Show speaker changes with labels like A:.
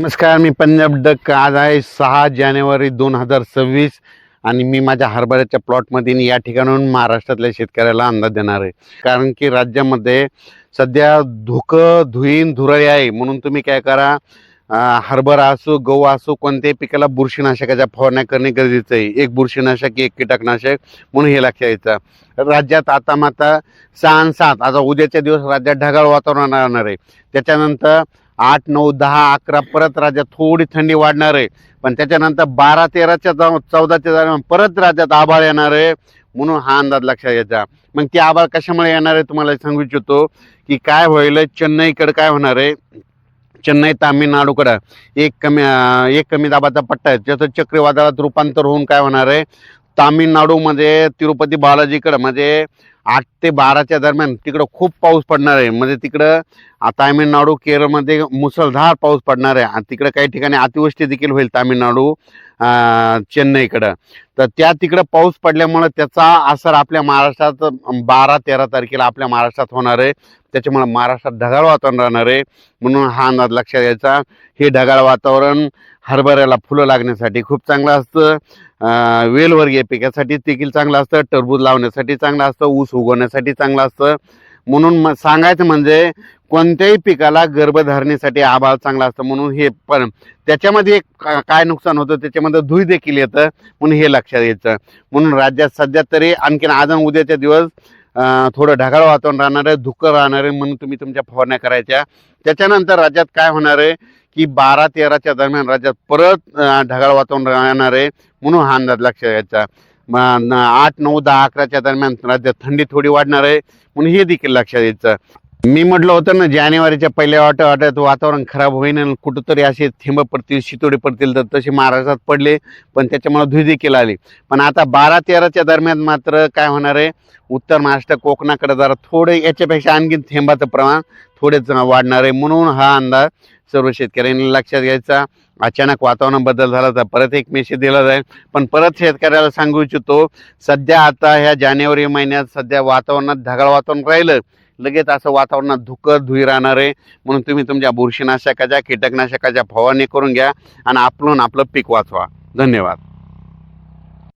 A: नमस्कार मी पंजाब डक. आज आहे सहा जानेवारी दोन हजार सव्वीस आणि मी माझ्या हरभऱ्याच्या प्लॉटमध्ये या ठिकाणाहून महाराष्ट्रातल्या शेतकऱ्याला अंदाज देणार आहे. कारण की राज्यामध्ये सध्या धुकं धुईन धुरळी आहे. म्हणून तुम्ही काय करा हरभरा असो गहू असो कोणत्याही पिकाला बुरशीनाशकाच्या फवारण्या करणे गरजेचं आहे. एक बुरशीनाशक एक कीटकनाशक म्हणून हे लक्षात यायचं राज्यात आता माता सहा आणि सात आता उद्याच्या दिवस राज्यात ढगाळ वातावरण राहणार आहे. त्याच्यानंतर आठ नऊ दहा अकरा परत राज्यात थोडी थंडी वाढणार आहे. पण त्याच्यानंतर बारा तेराच्या चौदाच्या दरम्यान परत राज्यात आभाळ येणार आहे. म्हणून हा अंदाज लक्षात घ्यायचा. मग ती आभाळ कशामुळे येणार आहे तुम्हाला सांगू इच्छितो की काय होईल चेन्नईकडे काय होणार आहे? चेन्नई तामिळनाडूकडं. एक कमी एक कमी दाबाचा पट्टा आहे. त्याचं चक्रीवादळात रूपांतर होऊन काय होणार आहे? तामिळनाडूमध्ये तिरुपती बालाजीकडं म्हणजे आठ ते बाराच्या दरम्यान तिकडं खूप पाऊस पडणार आहे. म्हणजे तिकडं तामिळनाडू केरळमध्ये मुसळधार पाऊस पडणार आहे. आणि तिकडं काही ठिकाणी अतिवृष्टी देखील होईल तामिळनाडू. चेन्नईकडं. तर त्या तिकडं पाऊस पडल्यामुळं त्याचा असर आपल्या महाराष्ट्रात बारा तेरा तारखेला आपल्या महाराष्ट्रात होणार आहे. त्याच्यामुळं महाराष्ट्रात ढगाळ वातावरण राहणार आहे. म्हणून हा अंदाज लक्षात घ्यायचा. हे ढगाळ वातावरण हरभऱ्याला फुलं लागण्यासाठी खूप चांगलं असतं. वेलवर्गीय पिकासाठी देखील चांगलं असतं. टरबूज लावण्यासाठी चांगलं असतं. ऊस उगवण्यासाठी चांगलं असतं. म्हणून म सांगायचं म्हणजे कोणत्याही पिकाला गर्भधारणेसाठी आभाळ चांगला असतं म्हणून हे पण त्याच्यामध्ये एक का- काय नुकसान होतं त्याच्यामध्ये धुई देखील येतं म्हणून हे लक्षात यायचं. म्हणून राज्यात सध्या तरी आणखीन आज उद्याच्या दिवस थोडं ढगाळ वातावरण राहणार आहे धुकं राहणार आहे म्हणून तुम्ही तुमच्या फवारण्या करायच्या. त्याच्यानंतर राज्यात काय होणार आहे की बारा तेराच्या दरम्यान राज्यात परत ढगाळ वातावरण राहणार आहे म्हणून हा अंदाज लक्षात घ्यायचा आठ नऊ दहा अकराच्या दरम्यान राज्यात थंडी थोडी वाढणार आहे. म्हणून हे देखील लक्षात यायचं. मी म्हटलं होतं ना जानेवारीच्या पहिल्या वाट वाट्यात वातावरण खराब होईन आणि कुठंतरी असे थेंब पडतील शितोडे पडतील तर तसे महाराष्ट्रात पडले पण त्याच्यामुळे धुई देखील आली. पण आता बारा तेराच्या दरम्यान मात्र काय होणार आहे? उत्तर महाराष्ट्र कोकणाकडे जरा थोडे याच्यापेक्षा आणखी थेंबाचं प्रमाण थोडेच वाढणार आहे. म्हणून हा अंदाज सर्व शेतकऱ्यांनी लक्षात घ्यायचा. अचानक वातावरण बदल झाला तर परत एक मेसेज दिला जाईल. पण परत शेतकऱ्याला सांगू इच्छितो सध्या आता ह्या जानेवारी महिन्यात सध्या वातावरणात ढगाळ वातावरण राहिलं. लगेच असं वातावरणात धुकं धुई राहणार आहे. म्हणून तुम्ही तुमच्या बुरशीनाशकाच्या कीटकनाशकाच्या फवारणी करून घ्या आणि आपलून आपलं पीक वाचवा. धन्यवाद.